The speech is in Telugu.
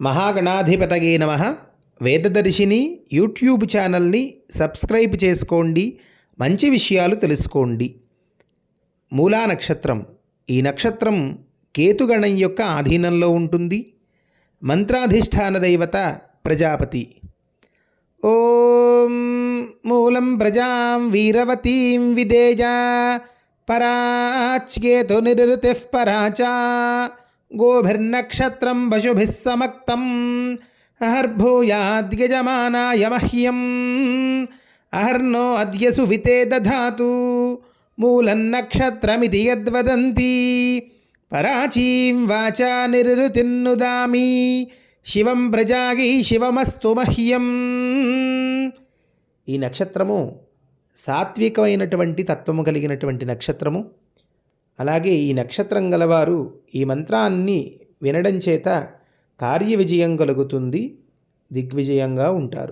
మహాగణాధిపతగే నమ. వేదదర్శిని యూట్యూబ్ ఛానల్ని సబ్స్క్రైబ్ చేసుకోండి. మంచి విషయాలు తెలుసుకోండి. మూలా నక్షత్రం. ఈ నక్షత్రం కేతుగణం యొక్క ఆధీనంలో ఉంటుంది. మంత్రాధిష్టాన దైవత ప్రజాపతి. ఓం మూలం ప్రజాం వీరవతీం విదేజ పరాచ్యేతు నిరుతి పరాచా గోభిర్నక్షత్రం పశుభిः సమక్తం అహర్భూయాద్యజమానాయ మహ్యం అహర్నో అద్య సువితే దధాతు మూలన్నక్షత్రమితి యద్వదంతి పరాచీం వాచా నిరుతిన్నుదామి శివం ప్రజాగి శివమస్తు మహ్యం. ఈ నక్షత్రము సాత్వికమైనటువంటి తత్వము కలిగినటువంటి నక్షత్రము. అలాగే ఈ నక్షత్రం గలవారు ఈ మంత్రాన్ని వినడం చేత కార్య విజయం కలుగుతుంది దిగ్విజయంగా ఉంటారు.